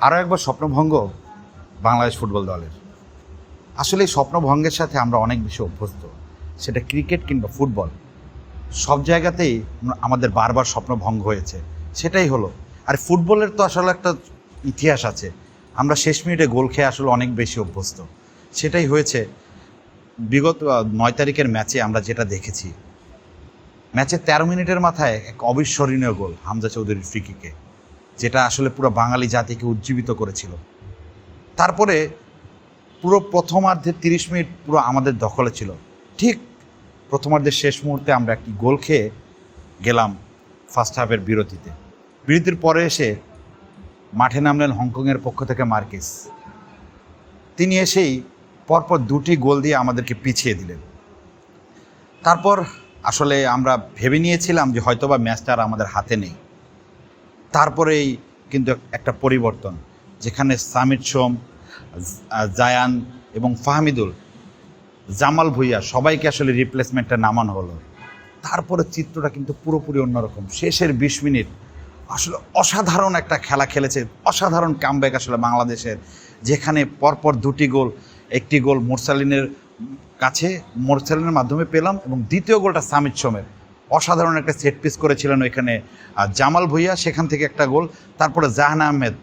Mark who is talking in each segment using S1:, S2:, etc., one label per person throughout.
S1: আরও একবার স্বপ্নভঙ্গ বাংলাদেশ ফুটবল দলের। আসলে এই স্বপ্নভঙ্গের সাথে আমরা অনেক বেশি অভ্যস্ত। সেটা ক্রিকেট কিংবা ফুটবল। সব জায়গাতেই আমাদের বারবার স্বপ্নভঙ্গ হয়েছে। সেটাই হলো। আর ফুটবলের তো আসলে একটা ইতিহাস আছে। আমরা শেষ মিনিটে গোল খেয়ে আসলে অনেক বেশি অভ্যস্ত। সেটাই হয়েছে। বিগত নয় তারিখের ম্যাচে আমরা যেটা দেখেছি। ম্যাচে তেরো মিনিটের মাথায় এক অবিস্মরণীয় গোল, হামজা চৌধুরীর ফ্রিকিকে যেটা আসলে পুরো বাঙালি জাতিকে উজ্জীবিত করেছিল। তারপরে পুরো প্রথমার্ধের তিরিশ মিনিট পুরো আমাদের দখলে ছিল। ঠিক প্রথমার্ধের শেষ মুহূর্তে আমরা একটি গোল খেয়ে গেলাম ফার্স্ট হাফের বিরতিতে। বিরতির পরে এসে মাঠে নামলেন হংকংয়ের পক্ষ থেকে মার্কেস। তিনি এসেই পরপর দুটি গোল দিয়ে আমাদেরকে পিছিয়ে দিলেন। তারপর আসলে আমরা ভেবে নিয়েছিলাম যে হয়তোবা ম্যাচটা আর আমাদের হাতে নেই। তারপরেই কিন্তু একটা পরিবর্তন, যেখানে সামির সোম, জায়ান এবং ফাহমিদুল, জামাল ভুইয়া সবাইকে আসলে রিপ্লেসমেন্টটা নামানো হলো। তারপরে চিত্রটা কিন্তু পুরোপুরি অন্যরকম। শেষের বিশ মিনিট আসলে অসাধারণ একটা খেলা খেলেছে, অসাধারণ কামব্যাক আসলে বাংলাদেশের, যেখানে পরপর দুটি গোল, একটি গোল মোরসালিনের কাছে, মোরসালিনের মাধ্যমে পেলাম এবং দ্বিতীয় গোলটা সামিদ সোমের। অসাধারণ একটা সেট পিস করেছিলেন ওইখানে জামাল ভুইয়া, সেখান থেকে একটা গোল। তারপরে জাহান আহমেদ,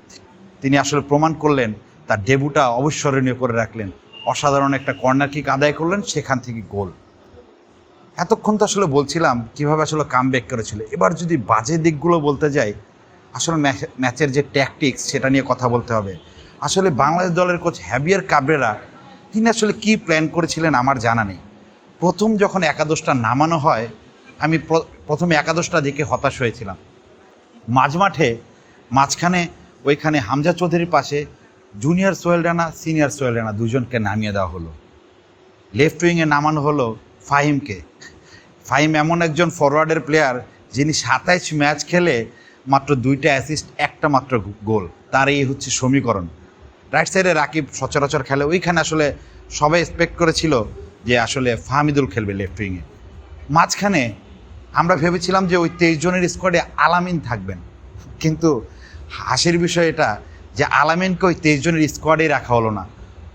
S1: তিনি আসলে প্রমাণ করলেন, তার ডেবুটা অবিস্মরণীয় করে রাখলেন। অসাধারণ একটা কর্নার কিক আদায় করলেন, সেখান থেকে গোল। এতক্ষণ তো আসলে বলছিলাম কীভাবে আসলে কাম করেছিল। এবার যদি বাজে দিকগুলো বলতে যাই, আসলে ম্যাচ- ম্যাচের যে ট্যাকটিক্স সেটা নিয়ে কথা বলতে হবে। আসলে বাংলাদেশ দলের কোচ হ্যাবিয়ার কাবরেরা তিনি আসলে কি প্ল্যান করেছিলেন আমার জানা নেই। প্রথম যখন একাদশটা নামানো হয় আমি প্রথমে একাদশটা দেখে হতাশ হয়েছিলাম। মাঝমাঠে, মাঝখানে, ওইখানে হামজা চৌধুরীর পাশে জুনিয়র সোহেল রানা সিনিয়র সোহেল রানা দুজনকে নামিয়ে দেওয়া হলো। লেফট উইংয়ে নামানো হলো ফাহিমকে। ফাহিম এমন একজন ফরওয়ার্ডের প্লেয়ার যিনি সাতাইশ ম্যাচ খেলে মাত্র দুইটা অ্যাসিস্ট একটা মাত্র গোল। তার এই হচ্ছে সমীকরণ। রাইট সাইডে রাকিব সচরাচর খেলে। ওইখানে আসলে সবাই এক্সপেক্ট করেছিল যে আসলে ফাহমিদুল খেলবে লেফট উইংয়ে মাঝখানে আমরা ভেবেছিলাম যে ওই তেইশ জনের স্কোয়াডে আলামিন থাকবেন। কিন্তু হাসির বিষয় এটা যে আলামিনকে ওই তেইশ জনের স্কোয়াডে রাখা হলো না।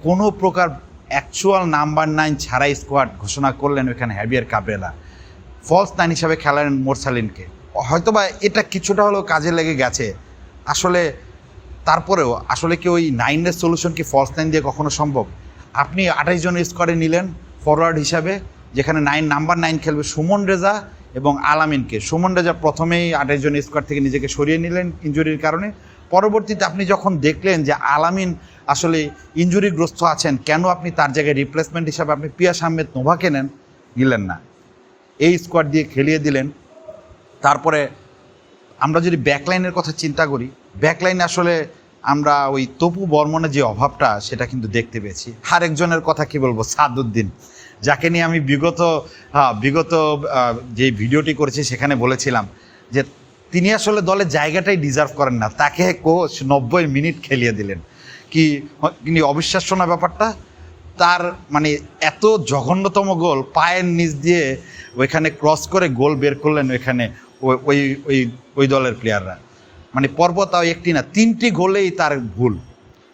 S1: কোনো প্রকার অ্যাকচুয়াল নাম্বার নাইন ছাড়াই স্কোয়াড ঘোষণা করলেন ওইখানে হ্যাবিয়ার কাবরেলা ফলস নাইন হিসাবে খেলালেন মোরসালিনকে। হয়তোবা এটা কিছুটা হলেও কাজে লেগে গেছে। আসলে তারপরেও আসলে কি ওই নাইনের সলিউশন কি ফলস নাইন দিয়ে কখনো সম্ভব? আপনি আঠাইশ জনের স্কোয়াডে নিলেন ফরওয়ার্ড হিসাবে, যেখানে নাইন নাম্বার নাইন খেলবে সুমন রেজা এবং আলামিনকে। সুমন রেজা প্রথমেই আঠাইশ জন স্কোয়াড থেকে নিজেকে সরিয়ে নিলেন ইঞ্জুরির কারণে। পরবর্তীতে আপনি যখন দেখলেন যে আলামিন আসলে ইঞ্জুরিগ্রস্ত আছেন, কেন আপনি তার জায়গায় রিপ্লেসমেন্ট হিসাবে আপনি পিয়াস আহমেদ নোভাকে নেন, নিলেন না। এই স্কোয়াড দিয়ে খেলিয়ে দিলেন। তারপরে আমরা যদি ব্যাকলাইনের কথা চিন্তা করি ব্যাকলাইনে আসলে আমরা ওই তপু বর্মনের যে অভাবটা, সেটা কিন্তু দেখতে পেয়েছি। আরেকজনের কথা কি বলব? সাদুদ্দিন। যাকে নিয়ে আমি বিগত হ্যাঁ, বিগত যে ভিডিওটি করেছি সেখানে বলেছিলাম যে তিনি আসলে দলের জায়গাটাই ডিজার্ভ করেন না। তাকে কোচ নব্বই মিনিট খেলিয়ে দিলেন। কি তিনি অবিশ্বাস্য না ব্যাপারটা? তার মানে এত জঘন্যতম গোল পায়ের নিচ দিয়ে ওইখানে ক্রস করে গোল বের করলেন ওইখানে ওই ওই ওই ওই দলের প্লেয়াররা মানে পর্ব তাও একটি না তিনটি গোলেই তার ভুল।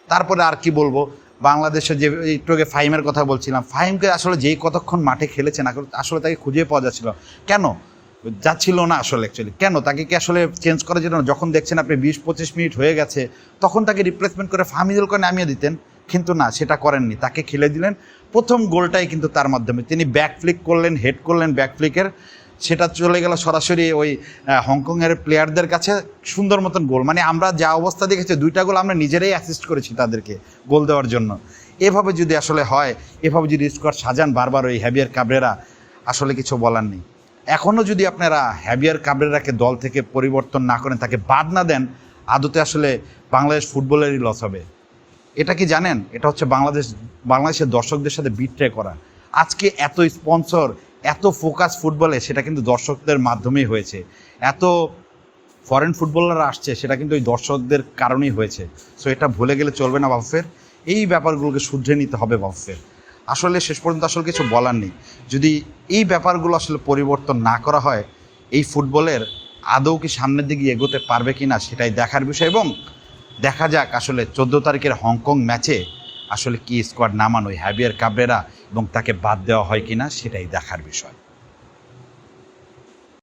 S1: তারপরে আর কি বলব? বাংলাদেশের যে একটু আগে ফাহিমের কথা বলছিলাম, ফাহিমকে আসলে যেই কতক্ষণ মাঠে খেলেছেন আসলে- আসলে তাকে খুঁজে পাওয়া যাচ্ছিল কেন? যাচ্ছিল না আসলে অ্যাকচুয়ালি কেন? তাকে কি আসলে চেঞ্জ করার জন্য? যখন দেখছেন আপনি বিশ পঁচিশ মিনিট হয়ে গেছে, তখন তাকে রিপ্লেসমেন্ট করে ফাহমিদুলকে নামিয়ে দিতেন। কিন্তু না, সেটা করেননি। তাকে খেলে দিলেন। প্রথম গোলটাই কিন্তু তার মাধ্যমে। তিনি ব্যাক ফ্লিক করলেন হেড করলেন ব্যাক ফ্লিকের সেটা চলে গেল সরাসরি ওই হংকংয়ের প্লেয়ারদের কাছে সুন্দর মতন গোল। মানে আমরা যা অবস্থা দেখেছি, দুইটা গোল আমরা নিজেরাই অ্যাসিস্ট করেছি তাদেরকে গোল দেওয়ার জন্য। এভাবে যদি আসলে হয়, এভাবে যদি স্কোয়াড সাজান বারবার ওই হ্যাবিয়ার কাবরেরা আসলে কিছু বলার নেই। এখনও যদি আপনারা হ্যাবিয়ার কাবরেরাকে দল থেকে পরিবর্তন না করেন, তাকে বাদ না দেন, আদতে আসলে বাংলাদেশ ফুটবলেরই লস হবে। এটা কি জানেন? এটা হচ্ছে বাংলাদেশ, বাংলাদেশের দর্শকদের সাথে বিট্রে করা। আজকে এত স্পন্সর এত ফোকাস ফুটবলে সেটা কিন্তু দর্শকদের মাধ্যমেই হয়েছে। এত ফরেন ফুটবলাররা আসছে, সেটা কিন্তু ওই দর্শকদের কারণেই হয়েছে। সো এটা ভুলে গেলে চলবে না বাফের এই ব্যাপারগুলোকে শুধরে নিতে হবে বাফের আসলে শেষ পর্যন্ত আসলে কিছু বলার নেই। যদি এই ব্যাপারগুলো আসলে পরিবর্তন না করা হয়, এই ফুটবলের আদৌ কি সামনের দিকে এগোতে পারবে কি না সেটাই দেখার বিষয়। এবং দেখা যাক আসলে চোদ্দ তারিখের হংকং ম্যাচে আসলে কি স্কোয়াড নামানো হ্যাবিয়ার কাবরেরা এবং তাকে বাদ দেওয়া হয় কিনা সেটাই দেখার বিষয়।